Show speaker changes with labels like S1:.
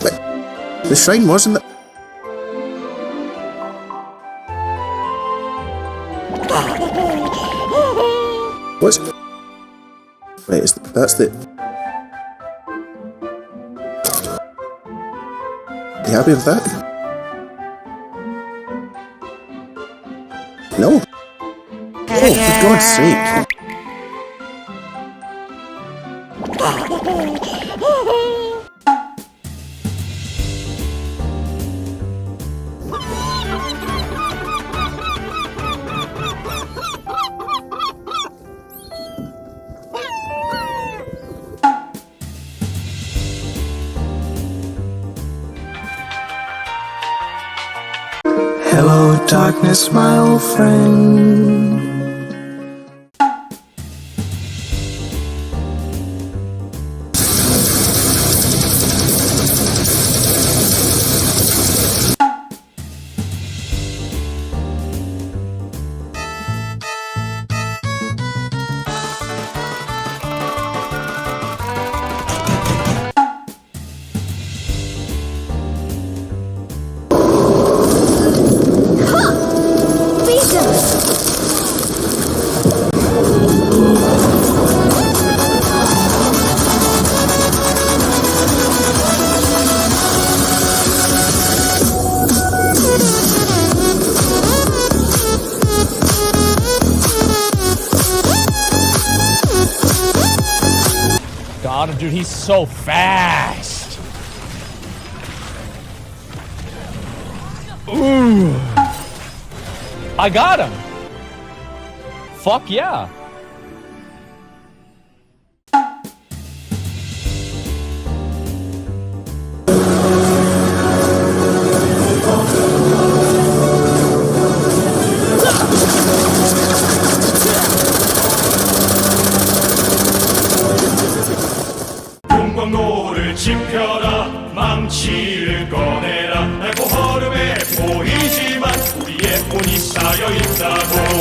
S1: The shrine wasn't. The... What's. Right, is that's the. You happy with that? No. Oh, for God's sake.
S2: Hello, darkness, my old friend.
S3: Dude, he's so fast. Ooh. I got him. Fuck yeah.
S4: 용광로를 지펴라. 망치를 꺼내라. 낡고 허름해 보이지만 우리의 혼이 쌓여있다고